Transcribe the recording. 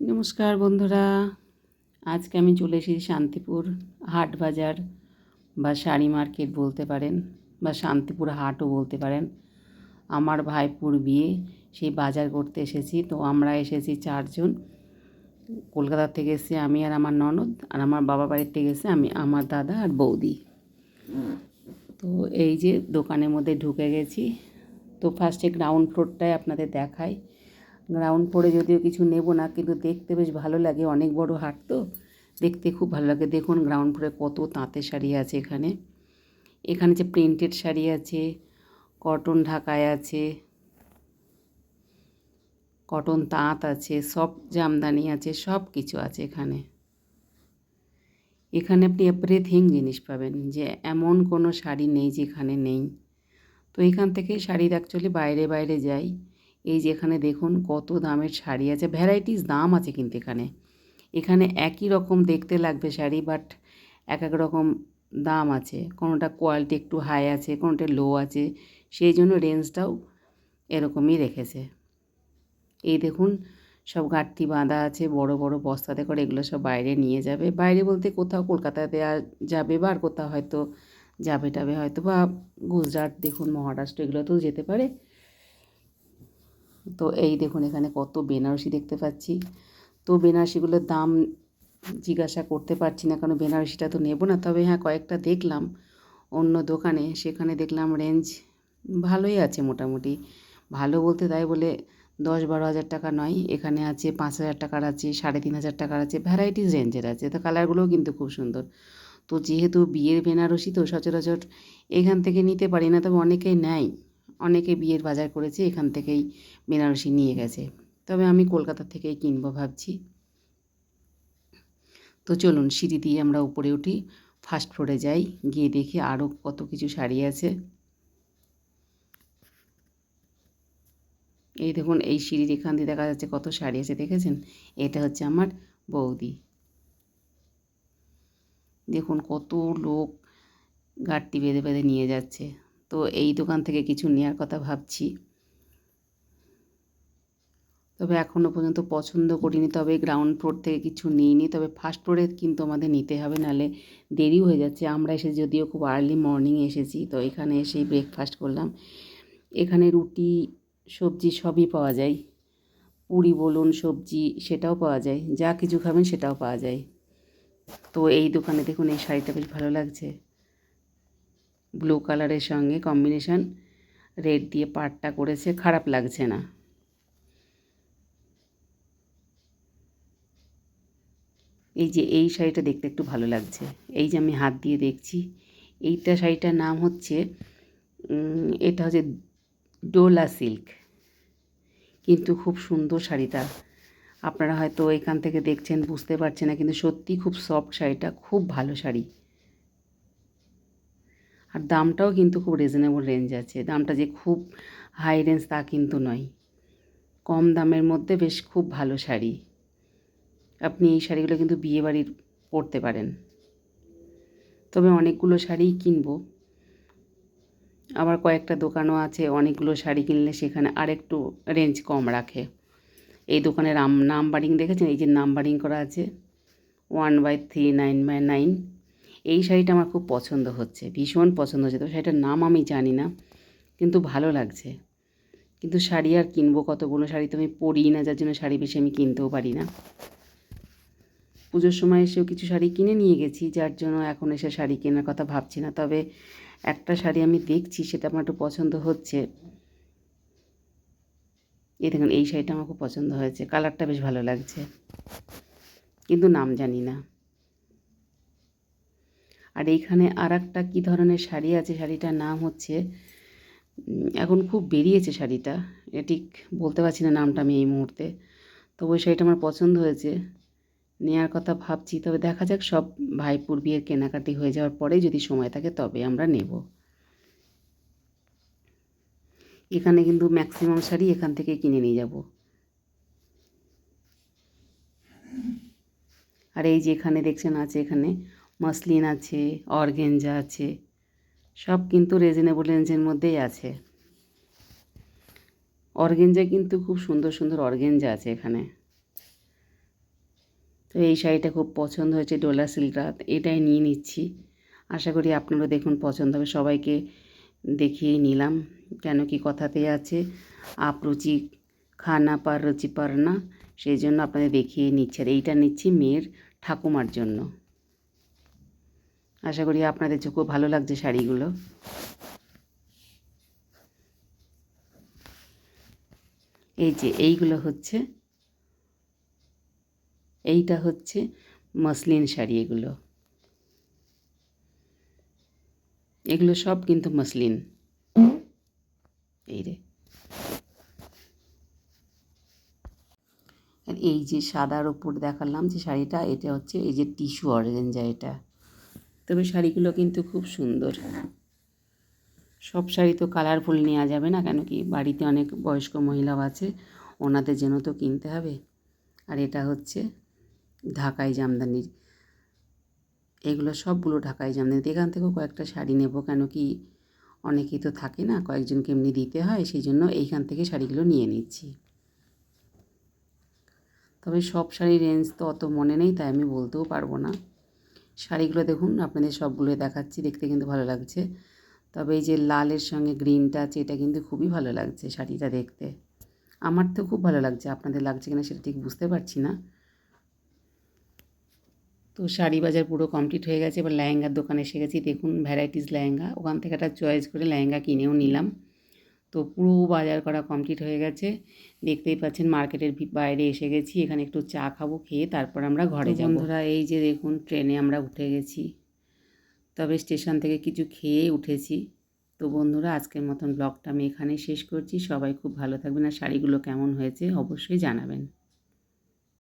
নমস্কার বন্ধুরা। আজকে আমি চলে এসেছি শান্তিপুর হাট বাজার বা শাড়ি মার্কেট বলতে পারেন বা শান্তিপুর হাটও বলতে পারেন। আমার ভাইপুর বিয়ে, সেই বাজার করতে এসেছি। তো আমরা এসেছি চারজন। কলকাতা থেকে এসেছি আমি আর আমার ননদ আর আমার বাবা বাড়ির থেকে এসে আমি, আমার দাদা আর বৌদি। তো এই যে দোকানের মধ্যে ঢুকে গেছি। তো ফার্স্টে গ্রাউন্ড ফ্লোরটায় আপনাদের দেখাই। গ্রাউন্ড ফ্লোরে যদিও কিছু নেব না, কিন্তু দেখতে বেশ ভালো লাগে। অনেক বড় হাট তো, দেখতে খুব ভালো লাগে। দেখুন গ্রাউন্ড ফ্লোরে কত তাঁতের শাড়ি আছে এখানে। এখানে যে প্রিন্টেড শাড়ি আছে কটন ঢাকায় আছে কটন তাঁত আছে, সব জামদানি আছে, সব কিছু আছে এখানে। এখানে আপনি এভরিথিং জিনিস পাবেন, যে এমন কোনো শাড়ি নেই যেখানে নেই। তো এখান থেকে শাড়ির অ্যাকচুয়ালি বাইরে বাইরে যাই। এই যে এখানে দেখুন কত দামের শাড়ি আছে, ভ্যারাইটিস দাম আছে কিন্তু এখানে। এখানে একই রকম দেখতে লাগবে শাড়ি, বাট এক এক রকম দাম আছে। কোনোটা কোয়ালিটি একটু হাই আছে, কোনোটা লো আছে, সেই জন্য রেঞ্জটাও এরকমই রেখেছে। এই দেখুন সব গাঁটটি বাঁধা আছে, বড় বড় বস্তাতে করে এগুলো সব বাইরে নিয়ে যাবে। বাইরে বলতে কোথাও কলকাতাতে যাবে বা আর কোথাও হয়তো যাবে টাবে হয়তো বা গুজরাট, দেখুন মহারাষ্ট্র এগুলোতেও যেতে পারে। তো এই দেখুন এখানে কত বেনারসি দেখতে পাচ্ছি। তো বেনারসিগুলোর দাম জিজ্ঞাসা করতে পারছি না, কারণ বেনারসিটা তো নেব না। তবে হ্যাঁ কয়েকটা দেখলাম অন্য দোকানে, সেখানে দেখলাম রেঞ্জ ভালোই আছে মোটামুটি। ভালো বলতে তাই বলে দশ বারো হাজার টাকা নয়, এখানে আছে পাঁচ হাজার টাকার আছে, সাড়ে তিন হাজার টাকার আছে ভ্যারাইটিস রেঞ্জের আছে। তো কালারগুলোও কিন্তু খুব সুন্দর। তো যেহেতু বিয়ের বেনারসি তো সচরাচর এখান থেকে নিতে পারি না, তবে অনেকেই নেয়। অনেকে বিয়ের বাজার করেছে, এখান থেকেই বেনারসি নিয়ে গেছে। তবে আমি কলকাতা থেকেই কিনবো ভাবছি। তো চলুন সিঁড়ি দিয়ে আমরা উপরে উঠি ফার্স্ট ফ্লোরে যাই, গিয়ে দেখি আরও কত কিছু শাড়ি আছে। এই দেখুন, এই সিঁড়ির এখান দিয়ে দেখা যাচ্ছে কত শাড়ি আছে, দেখেছেন? এটা হচ্ছে আমার বৌদি। দেখুন কত লোক গাড়টি বেঁধে বেঁধে নিয়ে যাচ্ছে। তো এই দোকান থেকে কিছু নেওয়ার কথা ভাবছি। তবে এখনও পর্যন্ত পছন্দ করিনি, তবে গ্রাউন্ড ফ্লোর থেকে কিছু নিইনি, তবে ফার্স্ট ফ্লোরে কিন্তু আমাদের নিতে হবে, নাহলে দেরি হয়ে যাচ্ছে। আমরা এসে যদিও খুব আর্লি মর্নিং এসেছি, তো এখানে এসেই ব্রেকফাস্ট করলাম। এখানে রুটি, সবজি সবই পাওয়া যায়। পুরি বলুন, সবজি সেটাও পাওয়া যায়, যা কিছু খাবেন সেটাও পাওয়া যায়। তো এই দোকানে দেখুন, এই শাড়িটা বেশ ভালো লাগছে। ব্লু কালারের সঙ্গে কম্বিনেশন রেড দিয়ে পাটটা করেছে, খারাপ লাগছে না। এই যে এই শাড়িটা দেখতে একটু ভালো লাগছে। এই যে আমি হাত দিয়ে দেখছি, এইটা শাড়িটার নাম হচ্ছে এটা হচ্ছে ডোলা সিল্ক। কিন্তু খুব সুন্দর শাড়িটা। আপনারা হয়তো এখান থেকে দেখছেন, বুঝতে পারছেন না, কিন্তু সত্যি খুব সফট শাড়িটা, খুব ভালো শাড়ি। আর দামটাও কিন্তু খুব রিজনেবল রেঞ্জ আছে। দামটা যে খুব হাই রেঞ্জ তা কিন্তু নয়। কম দামের মধ্যে বেশ খুব ভালো শাড়ি। আপনি এই শাড়িগুলো কিন্তু বিয়েবাড়ির পরতে পারেন। তবে অনেকগুলো শাড়িই কিনবো। আবার কয়েকটা দোকানও আছে, অনেকগুলো শাড়ি কিনলে সেখানে আরেকটু রেঞ্জ কম রাখে। এই দোকানের নাম্বারিং দেখেছেন? এই যে নাম্বারিং করা আছে one by three nine by nine এই শাড়িটা আমার খুব পছন্দ হচ্ছে, ভীষণ পছন্দ হচ্ছে। তো শাড়িটার নাম আমি জানি না, কিন্তু ভালো লাগছে। কিন্তু শাড়ি আর কিনবো কতগুলো শাড়ি তো আমি পরি না, যার জন্য শাড়ি বেশি আমি কিনতেও পারি না। পুজোর সময় এসেও কিছু শাড়ি কিনে নিয়ে গেছি, যার জন্য এখন এসে শাড়ি কেনার কথা ভাবছি না। তবে একটা শাড়ি আমি দেখছি, সেটা আমার একটু পছন্দ হচ্ছে। এই দেখুন, এই শাড়িটা আমার খুব পছন্দ হয়েছে, কালারটা বেশ ভালো লাগছে, কিন্তু নাম জানি না। আর এইখানে আর একটা কী ধরনের শাড়ি আছে? শাড়িটার নাম হচ্ছে এখন খুব বেরিয়েছে শাড়িটা। ঠিক বলতে পারছি না নামটা আমি এই মুহূর্তে। তো ওই শাড়িটা আমার পছন্দ হয়েছে। নেওয়ার কথা ভাবছি, তবে দেখা যাক সব ভাইপুর বিয়ের কেনাকাটি হয়ে যাওয়ার পরে যদি সময় থাকে তবে আমরা নেব। এখানে কিন্তু ম্যাক্সিমাম শাড়ি এখান থেকে কিনে নিয়ে যাব। আর এই যে এখানে দেখছেন আছে এখানে মসলিন আছে অর্গেঞ্জা আছে, সব কিন্তু রিজনেবল রেঞ্জের মধ্যেই আছে। অর্গেঞ্জা কিন্তু খুব সুন্দর সুন্দর অর্গেঞ্জা আছে এখানে। তো এই শাড়িটা খুব পছন্দ হয়েছে ডোলা সিল্কটা এটাই নিয়ে নিচ্ছি। আশা করি আপনারা দেখুন পছন্দ হবে, সবাইকে দেখিয়ে নিলাম কেন কি কথাতে আছে। আপ রুচি খানা পার রুচি পার না সেই জন্য আপনাদের দেখিয়ে নিচ্ছি। আর এইটা নিচ্ছি মেয়ের ঠাকুমার জন্য। আশা করি আপনাদের চোখেও ভালো লাগছে শাড়িগুলো। এই যে এইগুলো হচ্ছে, এইটা হচ্ছে মসলিন শাড়ি এগুলো। এগুলো সব কিন্তু মসলিন। এই রে। এই যে সাদার ওপর দেখালাম যে শাড়িটা, এটা হচ্ছে এই যে টিস্যু অর্গেঞ্জা এটা। তবে শাড়িগুলো কিন্তু খুব সুন্দর। সব শাড়ি তো কালারফুল নেওয়া যাবে না, কেন কি বাড়িতে অনেক বয়স্ক মহিলাও আছে, ওনাদের জন্য তো কিনতে হবে। আর এটা হচ্ছে ঢাকাই জামদানির এগুলো সবগুলো ঢাকাই জামদানি। এখান থেকেও কয়েকটা শাড়ি নেব, কেন কি অনেকেই তো থাকে না, কয়েকজনকে এমনি দিতে হয়, সেই জন্য এইখান থেকে শাড়িগুলো নিয়ে নিচ্ছি। তবে সব শাড়ির রেঞ্জ তো অত মনে নেই, তাই আমি বলতেও পারব না। শাড়িগুলো দেখুন, আপনাদের সবগুলো দেখাচ্ছি, দেখতে কিন্তু ভালো লাগছে। তবে এই যে লালের সঙ্গে গ্রিনটা আছে, এটা কিন্তু খুবই ভালো লাগছে শাড়িটা দেখতে। আমার তো খুব ভালো লাগছে, আপনাদের লাগছে কিনা সেটা ঠিক বুঝতে পারছি না। তো শাড়ি বাজার পুরো কমপ্লিট হয়ে গেছে, এবার লেহেঙ্গার দোকানে এসে গেছি, দেখুন ভ্যারাইটিস লেহেঙ্গা, ওখান থেকে একটা চয়েস করে লেহেঙ্গা কিনেও নিলাম। তো পুরো বাজার করা কমপ্লিট হয়ে গেছে। দেখতেই পাচ্ছেন মার্কেটের বাইরে এসে গেছি এখানে একটু চা খাব খেয়ে তারপর আমরা ঘরে যাব। বন্ধুরা এই যে দেখুন ট্রেনে আমরা উঠে গেছি। তবে স্টেশন থেকে কিছু খেয়ে উঠেছি। তো বন্ধুরা আজকের মতন ব্লগটা আমি এখানে শেষ করছি। সবাই খুব ভালো থাকবেন আর শাড়িগুলো কেমন হয়েছে অবশ্যই জানাবেন।